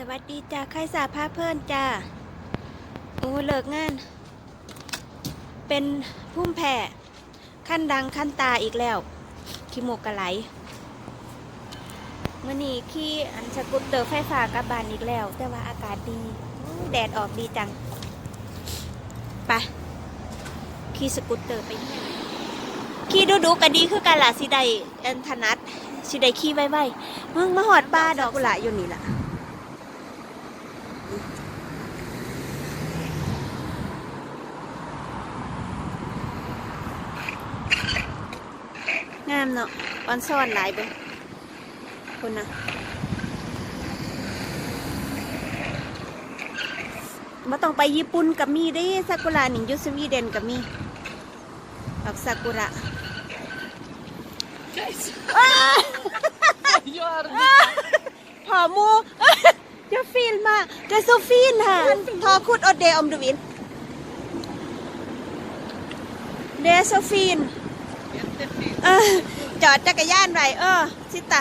สวัสดีจ้าใครสาพาเพื่อนจ้าโอ้เลิกงาน เป็นพุ่มแผ่ขั้นดังขั้นตาอีกแล้วขี้มกกะไหลเมื่อนี้ขี่อันสกุตเตอร์ไฟฟ้ากลับบานอีกแล้ว แต่ว่าอากาศดี แดดออกดีจังไปขี่สกุตเตอร์ไปเที่ยขี่ดูดูกันดีคือกันล่ะสิไดอันถนัดสิไดขี่ไว้ๆมึงมาหอดป้าดอกกุหลาบอยู่นี่ล่ะ งามเนาะออนซ่อนหลายเบิ่งคนนะมาต้องไปญี่ปุ่นกับมีได้ซากุระหนิงอยุสวีเดนกับมีดอกซากุระผอมูจะฟิ ลมาจะโซฟีนค่ะทอคุดอดเดอมดูวิน เดโซฟีนจอดจักรยานไรเออ สิตา